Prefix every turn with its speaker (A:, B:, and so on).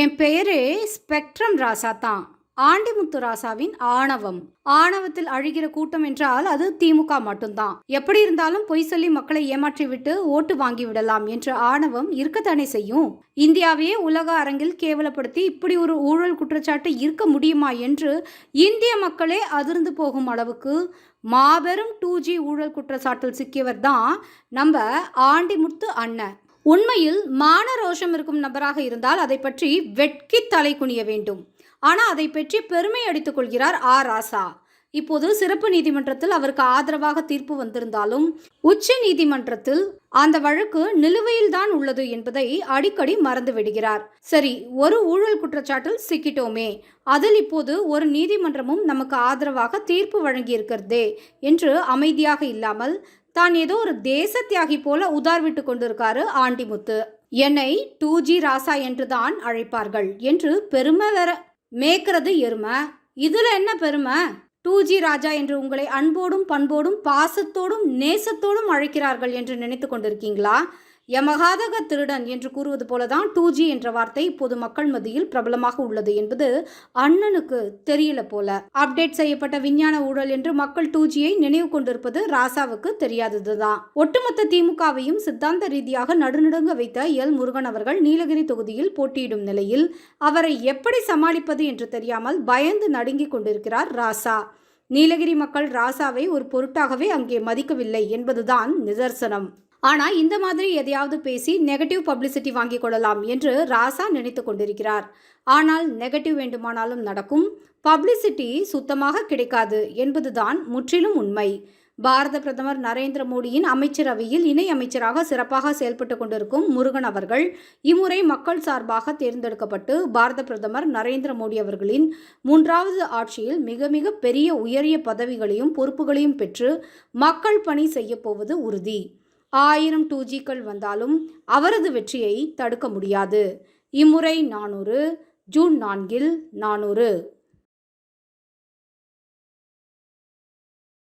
A: என் பெயரு ஸ்பெக்ட்ரம் ராசா தான் ஆண்டிமுத்து ராசாவின் ஆணவம். ஆணவத்தில் அழுகிற கூட்டம் என்றால் அது திமுக மட்டும்தான். எப்படி இருந்தாலும் பொய் சொல்லி மக்களை ஏமாற்றி விட்டு ஓட்டு வாங்கி விடலாம் என்ற ஆணவம் இருக்கத்தானே செய்யும்? இந்தியாவையே உலக அரங்கில் கேவலப்படுத்தி இப்படி ஒரு ஊழல் குற்றச்சாட்டு இருக்க முடியுமா என்று இந்திய மக்களே அதிர்ந்து போகும் அளவுக்கு மாபெரும் டூ ஜி ஊழல் குற்றச்சாட்டில் சிக்கியவர் தான் நம்ம ஆண்டிமுத்து அண்ணன். உண்மையில் மான ரோஷம் இருக்கும் நபராக இருந்தால் அதை பற்றி வெட்கி தலை குனிய வேண்டும். ஆனால் அதை பற்றி பெருமை அடித்துக் கொள்கிறார் ஆ. ராசா. இப்போது சிறப்பு நீதிமன்றத்தில் அவருக்கு ஆதரவாக தீர்ப்பு வந்திருந்தாலும் உச்ச நீதிமன்றத்தில் அந்த வழக்கு நிலுவையில் தான் உள்ளது என்பதை அடிக்கடி மறந்து விடுகிறார். சரி ஒரு ஊழல் குற்றச்சாட்டில் சிக்கிட்டோமே அதில் இப்போது ஒரு நீதிமன்றமும் நமக்கு ஆதரவாக தீர்ப்பு வழங்கியிருக்கிறதே என்று அமைதியாக இல்லாமல் தான் ஏதோ ஒரு தேச தியாகி போல உதார் விட்டு கொண்டிருக்காரு ஆண்டிமுத்து. என்னை டூ ஜி ராசா என்று தான் அழைப்பார்கள் என்று பெருமை வேற. மேய்க்கிறது எருமை. இதுல என்ன பெருமை? டூ ஜி ராஜா என்று உங்களை அன்போடும் பண்போடும் பாசத்தோடும் நேசத்தோடும் அழைக்கிறார்கள் என்று நினைத்து கொண்டிருக்கீங்களா? யமகாதக திருடன் என்று கூறுவது போலதான் டூ ஜி என்ற வார்த்தை இப்போது மக்கள் மத்தியில் பிரபலமாக உள்ளது என்பது அண்ணனுக்கு தெரியல போல. அப்டேட் செய்யப்பட்ட விஞ்ஞான ஊழல் என்று மக்கள் டூ ஜியை நினைவு கொண்டிருப்பது ராசாவுக்கு தெரியாததுதான். ஒட்டுமொத்த திமுகவையும் சித்தாந்த ரீதியாக நடுநடுங்க வைத்த எல் முருகன் அவர்கள் நீலகிரி தொகுதியில் போட்டியிடும் நிலையில் அவரை எப்படி சமாளிப்பது என்று தெரியாமல் பயந்து நடுங்கிக் கொண்டிருக்கிறார் ராசா. நீலகிரி மக்கள் ராசாவை ஒரு பொருட்டாகவே அங்கே மதிக்கவில்லை என்பதுதான் நிதர்சனம். ஆனால் இந்த மாதிரி எதையாவது பேசி நெகட்டிவ் பப்ளிசிட்டி வாங்கிக் கொள்ளலாம் என்று ராசா நினைத்து கொண்டிருக்கிறார். ஆனால் நெகட்டிவ் வேண்டுமானாலும் நடக்கும். பப்ளிசிட்டி சுத்தமாக கிடைக்காது என்பதுதான் முற்றிலும் உண்மை. பாரத பிரதமர் நரேந்திர மோடியின் அமைச்சரவையில் இணை அமைச்சராக சிறப்பாக செயல்பட்டு கொண்டிருக்கும் முருகன் அவர்கள் இம்முறை மக்கள் சார்பாக தேர்ந்தெடுக்கப்பட்டு பாரத பிரதமர் நரேந்திர மோடி அவர்களின் மூன்றாவது ஆட்சியில் மிக மிக பெரிய உயரிய பதவிகளையும் பொறுப்புகளையும் பெற்று மக்கள் பணி செய்யப்போவது உறுதி. ஆயிரம் டூ ஜிக்கள் வந்தாலும் அவரது வெற்றியை தடுக்க முடியாது. இம்முறை நானூறு ஜூன் நான்கில் நானூறு.